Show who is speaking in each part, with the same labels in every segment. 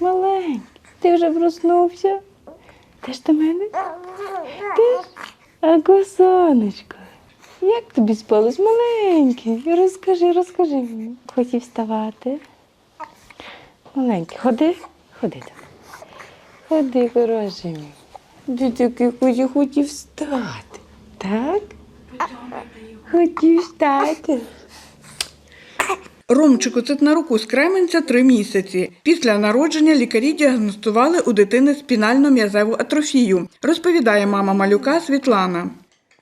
Speaker 1: Маленький, ти вже проснувся? Ти ж до мене? Ти ж? Сонечко. Як тобі спалось маленький? Розкажи, розкажи мені. Хотів вставати. Маленький, ходи, ходи там. Ходи, хороший мій. Ти такий хотів, хотів встати. Так? Хотів встати.
Speaker 2: Ромчику Цитнаруку з Кременця три місяці. Після народження лікарі діагностували у дитини спінально-м'язеву атрофію, розповідає мама малюка Світлана.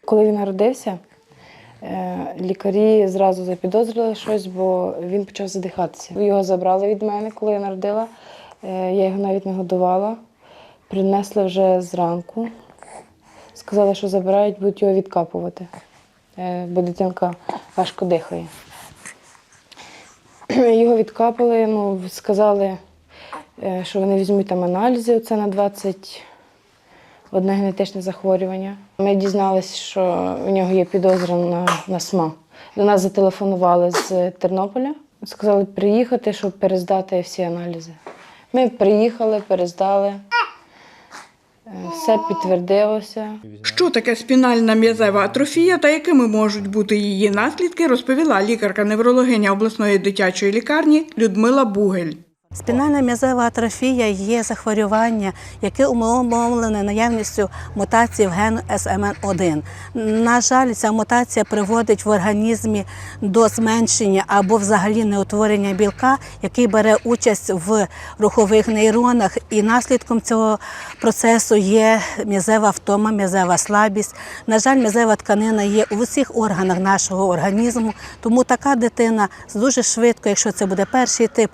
Speaker 1: Коли він народився, е, лікарі зразу запідозрили щось, бо він почав задихатися. Його забрали від мене, коли я народила. Е, Я його навіть не годувала. Принесли вже зранку. Сказали, що забирають, будуть його відкапувати, е, бо дитинка важко дихає. Його відкапали, ну, сказали, е, що вони візьмуть там аналізи, це на 20 одне генетичне захворювання. Ми дізналися, що у нього є підозра на, на СМА. До нас зателефонували з Тернополя. Сказали приїхати, щоб перездати всі аналізи. Ми приїхали, перездали. Все підтвердилося.
Speaker 2: Що таке спінальна м'язева атрофія та якими можуть бути її наслідки, розповіла лікарка-неврологиня обласної дитячої лікарні Людмила Бугель.
Speaker 3: Спінальна м'язова атрофія є захворювання, яке умовлене наявністю мутації в гену СМН1. На жаль, ця мутація приводить в організмі до зменшення або взагалі неутворення білка, який бере участь в рухових нейронах, і наслідком цього процесу є м'язева втома, м'язева слабість. На жаль, м'язева тканина є у всіх органах нашого організму, тому така дитина дуже швидко, якщо це буде перший тип,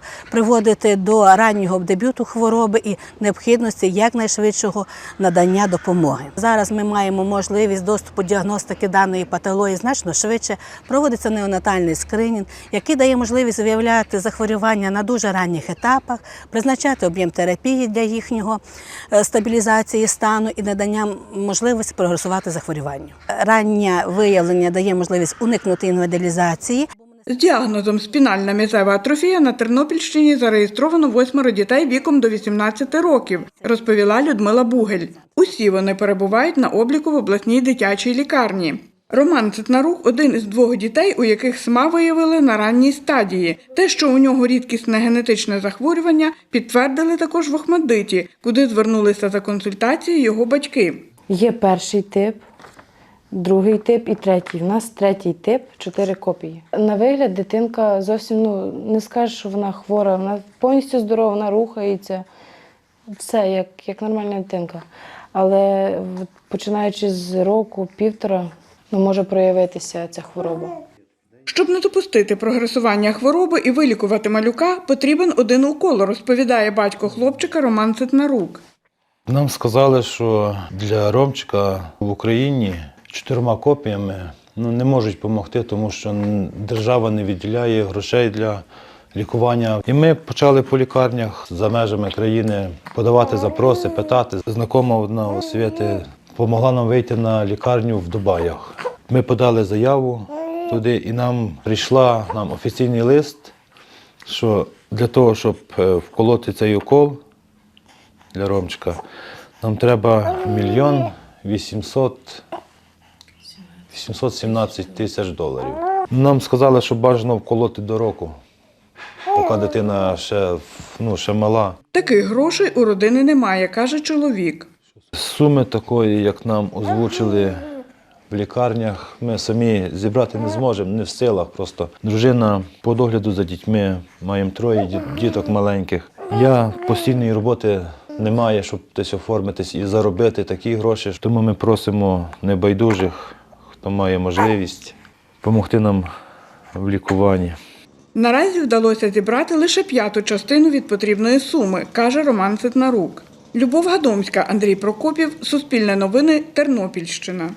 Speaker 3: приводити до раннього дебюту хвороби і необхідності якнайшвидшого надання допомоги. Зараз ми маємо можливість доступу діагностики даної патології значно швидше. Проводиться неонатальний скринінг, який дає можливість виявляти захворювання на дуже ранніх етапах, призначати об'єм терапії для їхнього е, стабілізації стану і надання можливості прогресувати захворюванню. Раннє виявлення дає можливість уникнути інвалідизації.
Speaker 2: З діагнозом спінальна м'язева атрофія на Тернопільщині зареєстровано восьмеро дітей віком до 18 років, розповіла Людмила Бугель. Усі вони перебувають на обліку в обласній дитячій лікарні. Роман Цитнарук – один із двох дітей, у яких СМА виявили на ранній стадії. Те, що у нього рідкісне генетичне захворювання, підтвердили також в Охмадиті, куди звернулися за консультацією його батьки.
Speaker 1: Є перший тип, другий тип і третій. У нас третій тип, чотири копії. На вигляд дитинка зовсім ну, не скаже, що вона хвора, вона повністю здорова, вона рухається. Все як, як нормальна дитинка. Але починаючи з року, півтора, ну, може проявитися ця хвороба.
Speaker 2: Щоб не допустити прогресування хвороби і вилікувати малюка, потрібен один укол, розповідає батько хлопчика Роман Цитнарук.
Speaker 4: Нам сказали, що для Ромчика в Україні чотирма копіями ну, не можуть допомогти, тому що держава не виділяє грошей для лікування. І ми почали по лікарнях за межами країни подавати запроси, питати. Знакома одна у Світи допомогла нам вийти на лікарню в Дубаях. Ми подали заяву туди, і нам прийшла нам офіційний лист, що для того, щоб е, вколоти цей укол, для Ромчика. Нам треба мільйон 800, 817 тисяч доларів. Нам сказали, що бажано вколоти до року, поки дитина ще, ну, ще мала.
Speaker 2: Таких грошей у родини немає, каже чоловік.
Speaker 4: Суми такої, як нам озвучили в лікарнях, ми самі зібрати не зможемо, не в силах. Просто дружина по догляду за дітьми, маємо троє діток маленьких. Я постійної роботи немає, щоб десь оформитись і заробити такі гроші. Тому ми просимо небайдужих, хто має можливість, допомогти нам в лікуванні.
Speaker 2: Наразі вдалося зібрати лише п'яту частину від потрібної суми, каже Роман Ситнарук. Любов Гадомська, Андрій Прокопів, Суспільне новини, Тернопільщина.